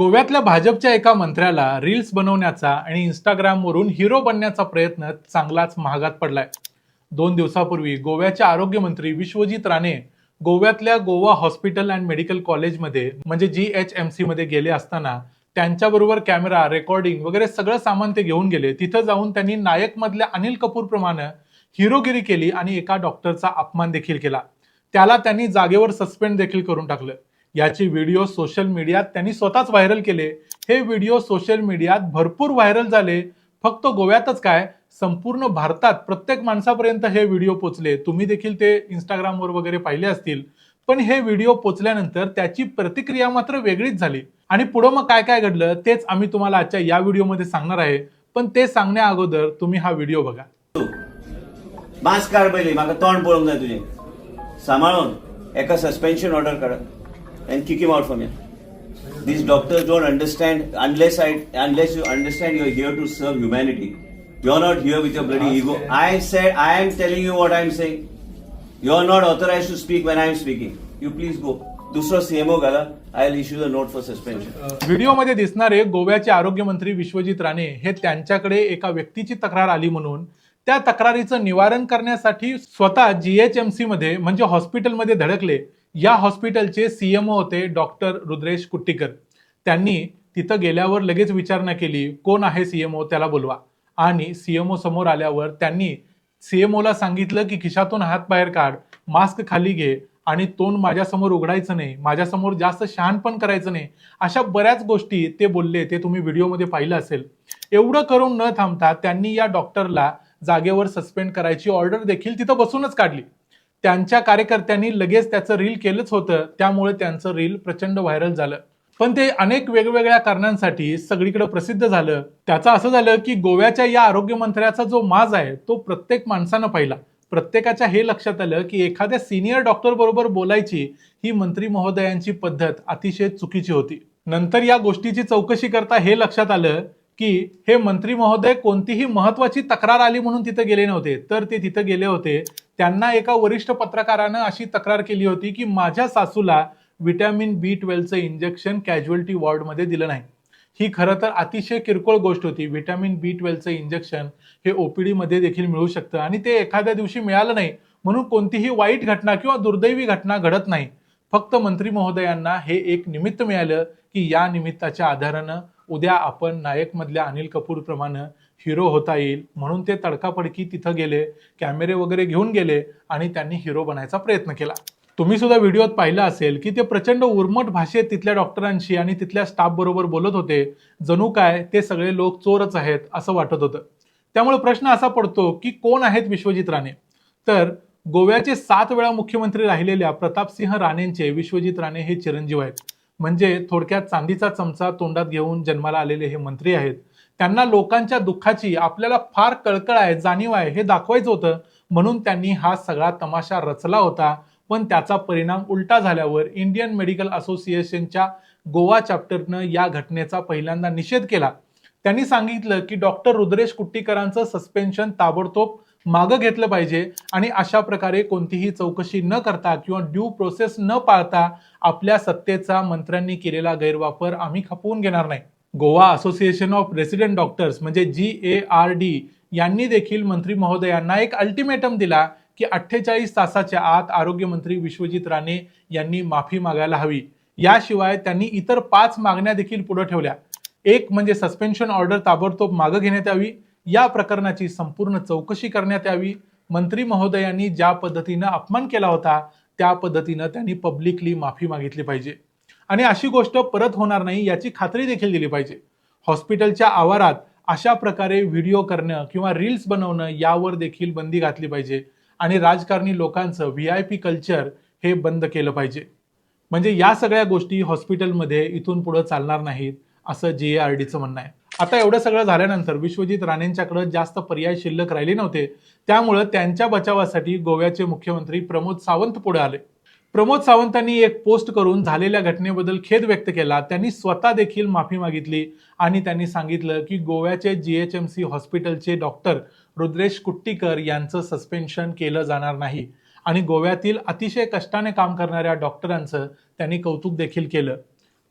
गोव्यातल्या भाजपच्या एका मंत्र्याला रील्स बनवण्याचा आणि इंस्टाग्रामवरून हिरो बनण्याचा प्रयत्न चांगलाच महागात पडलाय. दोन दिवसापूर्वी गोव्याचे आरोग्यमंत्री विश्वजित राणे गोव्यातल्या गोवा हॉस्पिटल अँड मेडिकल कॉलेजमध्ये म्हणजे जी एच एम सी मध्ये गेले असताना त्यांच्याबरोबर कॅमेरा रेकॉर्डिंग वगैरे सगळं सामान ते घेऊन गेले. तिथं जाऊन त्यांनी नायक मधल्या अनिल कपूर प्रमाणे हिरोगिरी केली आणि एका डॉक्टरचा अपमान देखील केला. त्याला त्यांनी जागेवर सस्पेंड देखील करून टाकलं. याचे व्हिडिओ सोशल मीडियात त्यांनी स्वतःच व्हायरल केले. हे व्हिडिओ सोशल मीडियात भरपूर व्हायरल झाले. फक्त गोव्यातच काय संपूर्ण भारतात प्रत्येक माणसापर्यंत हे व्हिडिओ पोचले. तुम्ही देखील ते इंस्टाग्रामवर वगैरे पाहिले असतील. पण हे व्हिडिओ पोचल्यानंतर त्याची प्रतिक्रिया मात्र वेगळीच झाली. आणि पुढं मग काय काय घडलं तेच आम्ही तुम्हाला आजच्या या व्हिडिओमध्ये सांगणार आहे. पण ते सांगण्या अगोदर तुम्ही हा व्हिडिओ बघा. मास्क काढ पहिले तोंड पळोवंक जाय तुजें सांबाळून एका सस्पेन्शन ऑर्डर करा. Here these doctors don't understand unless I unless you understand you are here to serve humanity you are not here with your bloody ego I said I am telling you what I am saying you are not authorise to speak when I am speaking you please go दुसरो CMO घाला. I issue the note for suspension व्हिडिओमध्ये दिसणारे गोव्याचे आरोग्यमंत्री विश्वजित राणे हे त्यांच्याकडे एका व्यक्तीची तक्रार आली म्हणून त्या तक्रारीचं निवारण करण्यासाठी स्वतः जीएचएमसी मध्ये म्हणजे हॉस्पिटलमध्ये धडकले. या हॉस्पिटलचे सीएमओ होते डॉक्टर रुद्रेश कुट्टीकर. त्यांनी तिथं गेल्यावर लगेच विचारणा केली कोण आहे सीएमओ त्याला बोलवा. आणि सीएमओ समोर आल्यावर त्यांनी सीएमओला सांगितलं की खिशातून हात बाहेर काढ मास्क खाली घे आणि तोंड माझ्यासमोर उघडायचं नाही माझ्यासमोर जास्त शहाण पण करायचं नाही. अशा बऱ्याच गोष्टी ते बोलले ते तुम्ही व्हिडिओमध्ये पाहिलं असेल. एवढं करून न थांबता त्यांनी या डॉक्टरला जागेवर सस्पेंड करायची ऑर्डर देखील तिथं बसूनच काढली. त्यांच्या कार्यकर्त्यांनी लगेच त्याचं रील केलंच होतं. त्यामुळे त्यांचं रील प्रचंड व्हायरल झालं. पण ते अनेक वेगवेगळ्या कारणांसाठी सगळीकडे प्रसिद्ध झालं. त्याचं असं झालं की गोव्याच्या या आरोग्यमंत्र्याचा जो माज आहे तो प्रत्येक माणसानं पाहिला. प्रत्येकाच्या हे लक्षात आलं की एखाद्या सिनियर डॉक्टर बरोबर बोलायची ही मंत्री महोदयांची पद्धत अतिशय चुकीची होती. नंतर या गोष्टीची चौकशी करता हे लक्षात आलं की हे मंत्री महोदय कोणतीही महत्वाची तक्रार आली म्हणून तिथे गेले नव्हते. तर ते तिथे गेले होते. त्यांना एका वरिष्ठ पत्रकारानं अशी तक्रार केली होती की माझ्या सासूला विटॅमिन बी ट्वेल्वचं इंजेक्शन कॅज्युअल्टी वॉर्डमध्ये दिलं नाही. ही खरं तर अतिशय किरकोळ गोष्ट होती. व्हिटॅमिन बी ट्वेल्वचं इंजेक्शन हे ओपीडी मध्ये देखील मिळू शकतं आणि ते एखाद्या दिवशी मिळालं नाही म्हणून कोणतीही वाईट घटना किंवा दुर्दैवी घटना घडत नाही. फक्त मंत्री महोदयांना हे एक निमित्त मिळालं की या निमित्ताच्या आधारानं उद्या आपण नायक मधल्या अनिल कपूरप्रमाणे हिरो होता येईल. म्हणून ते तडकाफडकी तिथं गेले कॅमेरे वगैरे घेऊन गेले आणि त्यांनी हिरो बनायचा प्रयत्न केला. तुम्ही सुद्धा व्हिडिओत पाहिलं असेल की ते प्रचंड उर्मट भाषेत तिथल्या डॉक्टरांशी आणि तिथल्या स्टाफ बरोबर बोलत होते. जणू काय ते सगळे लोक चोरच आहेत असं वाटत होतं. त्यामुळे प्रश्न असा पडतो की कोण आहेत विश्वजित राणे? तर गोव्याचे सात वेळा मुख्यमंत्री राहिलेल्या प्रतापसिंह राणेंचे विश्वजित राणे हे चिरंजीव आहेत. म्हणजे थोडक्यात चांदीचा चमचा तोंडात घेऊन जन्माला आलेले हे मंत्री आहेत. त्यांना लोकांच्या दुःखाची आपल्याला फार कळकळ आहे जाणीव आहे हे दाखवायचं होतं. म्हणून त्यांनी हा सगळा तमाशा रचला होता. पण त्याचा परिणाम उलटा झाल्यावर इंडियन मेडिकल असोसिएशनच्या गोवा चॅप्टरनं या घटनेचा पहिल्यांदा निषेध केला. त्यांनी सांगितलं की डॉक्टर रुद्रेश कुट्टीकरांचं सस्पेन्शन ताबडतोब मागं घेतलं पाहिजे आणि अशा प्रकारे कोणतीही चौकशी न करता किंवा ड्यू प्रोसेस न पाळता आपल्या सत्तेचा मंत्र्यांनी केलेला गैरवापर आम्ही खपवून घेणार नाही. Goa association of resident doctors म्हणजे जी ए आर डी यांनी देखील मंत्री महोदयांना एक अल्टिमेटम दिला की अठ्ठेचाळीस तासाच्या आत आरोग्यमंत्री विश्वजित राणे यांनी माफी मागायला हवी. याशिवाय त्यांनी इतर पाच मागण्या देखील पुढे ठेवल्या. एक म्हणजे सस्पेन्शन ऑर्डर ताबडतोब मागं घेण्यात यावी. या प्रकरणाची संपूर्ण चौकशी करण्यात यावी. मंत्री महोदयांनी ज्या पद्धतीनं अपमान केला होता त्या पद्धतीनं त्यांनी पब्लिकली माफी मागितली पाहिजे. आणि अशी गोष्ट परत होणार नाही याची खात्री देखील दिली पाहिजे. हॉस्पिटलच्या आवारात अशा प्रकारे व्हिडिओ करणं किंवा रील्स बनवणं यावर देखील बंदी घातली पाहिजे आणि राजकारणी लोकांचं व्ही आय पी कल्चर हे बंद केलं पाहिजे. म्हणजे या सगळ्या गोष्टी हॉस्पिटलमध्ये इथून पुढे चालणार नाहीत असं जे आर डीचं म्हणणं आहे. आता एवढं सगळं झाल्यानंतर विश्वजित राणेंच्याकडे जास्त पर्याय शिल्लक राहिले नव्हते. त्यामुळं त्यांच्या बचावासाठी गोव्याचे मुख्यमंत्री प्रमोद सावंत पुढे आले. प्रमोद सावंतांनी एक पोस्ट करून झालेल्या घटनेबद्दल खेद व्यक्त केला. त्यांनी स्वतः देखील माफी मागितली आणि त्यांनी सांगितलं की गोव्याचे जीएचएमसी हॉस्पिटलचे डॉक्टर रुद्रेश कुट्टीकर यांचं सस्पेन्शन केलं जाणार नाही आणि गोव्यातील अतिशय कष्टाने काम करणाऱ्या डॉक्टरांचं त्यांनी कौतुक देखील केलं.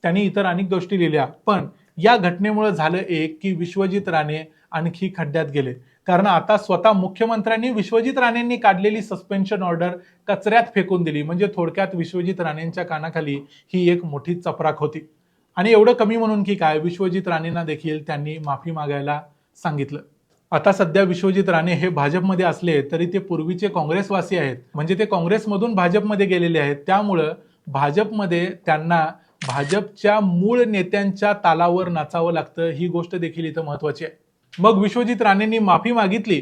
त्यांनी इतर अनेक गोष्टी लिहिल्या पण या घटनेमुळे झालं एक की विश्वजित राणे आणखी खड्ड्यात गेले. कारण आता स्वतः मुख्यमंत्र्यांनी विश्वजित राणेंनी काढलेली सस्पेन्शन ऑर्डर कचऱ्यात फेकून दिली. म्हणजे थोडक्यात विश्वजित राणेंच्या कानाखाली ही एक मोठी चपराक होती. आणि एवढं कमी म्हणून की काय विश्वजित राणेंना देखील त्यांनी माफी मागायला सांगितलं. आता सध्या विश्वजित राणे हे भाजपमध्ये असले तरी ते पूर्वीचे काँग्रेसवासी आहेत. म्हणजे ते काँग्रेसमधून भाजपमध्ये गेलेले आहेत. त्यामुळं भाजपमध्ये त्यांना भाजपच्या मूळ नेत्यांच्या तालावर नाचावं लागतं ही गोष्ट देखील इथं महत्वाची आहे. मग विश्वजित राणेंनी माफी मागितली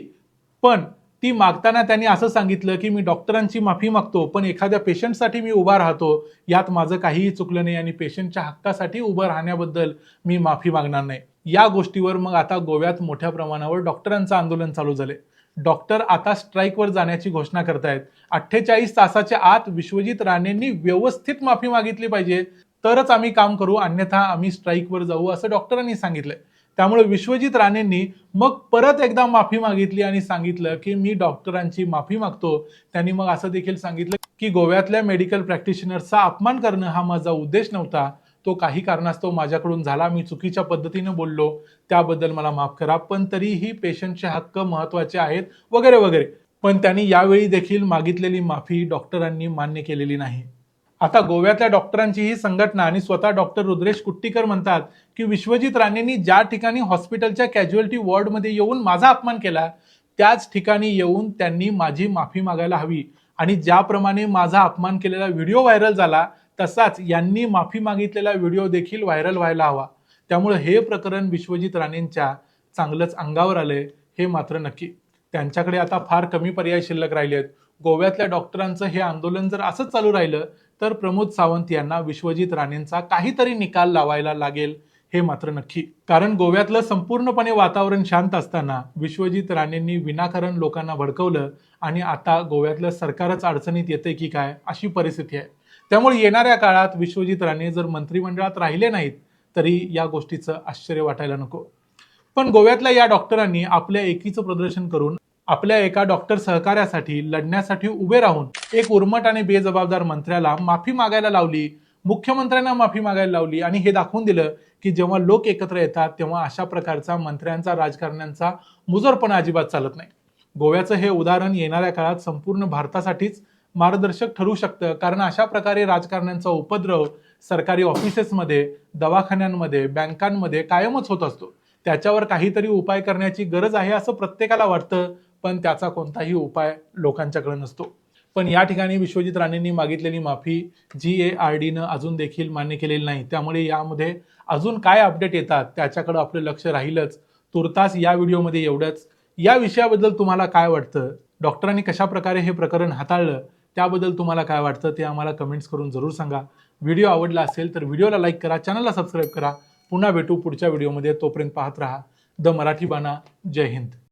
पण ती मागताना त्यांनी असं सांगितलं की मी डॉक्टरांची माफी मागतो पण एखाद्या पेशंटसाठी मी उभा राहतो यात माझं काहीही चुकलं नाही आणि पेशंटच्या हक्कासाठी उभं राहण्याबद्दल मी माफी मागणार नाही. या गोष्टीवर मग आता गोव्यात मोठ्या प्रमाणावर डॉक्टरांचं आंदोलन चालू झाले डॉक्टर आता स्ट्राईकवर जाण्याची घोषणा करतायत. अठ्ठेचाळीस तासाच्या आत विश्वजित राणेंनी व्यवस्थित माफी मागितली पाहिजे. तरच आम्ही काम करू अन्यथा आम्ही स्ट्राईकवर जाऊ असं डॉक्टरांनी सांगितलंय. त्यामुळे विश्वजित राणेंनी मग परत एकदा माफी मागितली आणि सांगितलं की मी डॉक्टरांची माफी मागतो. त्यांनी मग असं देखील सांगितलं की गोव्यातल्या मेडिकल प्रॅक्टिशनर्सचा अपमान करणं हा माझा उद्देश नव्हता. तो काही कारणास्तव माझ्याकडून झाला. मी चुकीच्या पद्धतीनं बोललो. त्याबद्दल मला माफ करा. पण तरीही पेशंटचे हक्क महत्त्वाचे आहेत वगैरे वगैरे. पण त्यांनी यावेळी देखील मागितलेली माफी डॉक्टरांनी मान्य केलेली नाही. आता गोव्यातल्या डॉक्टरांची ही संघटना आणि स्वतः डॉक्टर रुद्रेश कुट्टीकर म्हणतात की विश्वजित राणेंनी ज्या ठिकाणी हॉस्पिटलच्या कॅज्युअल्टी वॉर्डमध्ये येऊन माझा अपमान केला त्याच ठिकाणी येऊन त्यांनी माझी माफी मागायला हवी. आणि ज्याप्रमाणे माझा अपमान केलेला व्हिडिओ व्हायरल झाला तसाच यांनी माफी मागितलेला व्हिडिओ देखील व्हायरल व्हायला हवा. त्यामुळे हे प्रकरण विश्वजित राणेंच्या चांगलंच अंगावर आलंय हे मात्र नक्की. त्यांच्याकडे आता फार कमी पर्याय शिल्लक राहिले आहेत गोव्यातल्या डॉक्टरांचं हे आंदोलन जर असंच चालू राहिलं तर प्रमोद सावंत यांना विश्वजित राणेंचा काहीतरी निकाल लावायला लागेल हे मात्र नक्की. कारण गोव्यातलं संपूर्णपणे वातावरण शांत असताना विश्वजित राणेंनी विनाकारण लोकांना भडकवलं आणि आता गोव्यातलं सरकारच अडचणीत येते की काय अशी परिस्थिती आहे. त्यामुळे येणाऱ्या काळात विश्वजित राणे जर मंत्रिमंडळात राहिले नाहीत तरी या गोष्टीचं आश्चर्य वाटायला नको. पण गोव्यातल्या या डॉक्टरांनी आपल्या एकीचं प्रदर्शन करून आपल्या एका डॉक्टर सहकार्यासाठी लढण्यासाठी उभे राहून एक उर्मट आणि बेजबाबदार मंत्र्याला माफी मागायला लावली मुख्यमंत्र्यांना माफी मागायला लावली आणि हे दाखवून दिलं की जेव्हा लोक एकत्र येतात तेव्हा अशा प्रकारचा मंत्र्यांचा राजकारण्यांचा मुजरपणा अजिबात चालत नाही. गोव्याचं हे उदाहरण येणाऱ्या काळात संपूर्ण भारतासाठीच मार्गदर्शक ठरू शकतं कारण अशा प्रकारे राजकारण्यांचा उपद्रव सरकारी ऑफिसेसमध्ये दवाखान्यांमध्ये बँकांमध्ये कायमच होत असतो. त्याच्यावर काहीतरी उपाय करण्याची गरज आहे असं प्रत्येकाला वाटतं पण त्याचा कोणताही उपाय लोकांच्याकडे नसतो. पण या ठिकाणी विश्वजित राणेंनी मागितलेली माफी जी ए आर डीनं अजून देखील मान्य केलेली नाही. त्यामुळे यामध्ये अजून काय अपडेट येतात त्याच्याकडं आपलं लक्ष राहीलच. तुर्तास या व्हिडिओमध्ये एवढंच. या विषयाबद्दल तुम्हाला काय वाटतं? डॉक्टरांनी कशा प्रकारे हे प्रकरण हाताळलं? त्याबद्दल तुम्हाला काय वाटतं? ते आम्हाला कमेंट्स करून जरूर सांगा. व्हिडिओ आवडला असेल तर व्हिडिओला लाईक करा चॅनलला सबस्क्राईब करा. पुन्हा भेटू पुढच्या व्हिडिओमध्ये. तोपर्यंत पाहत राहा. द मराठी बाणा. जय हिंद.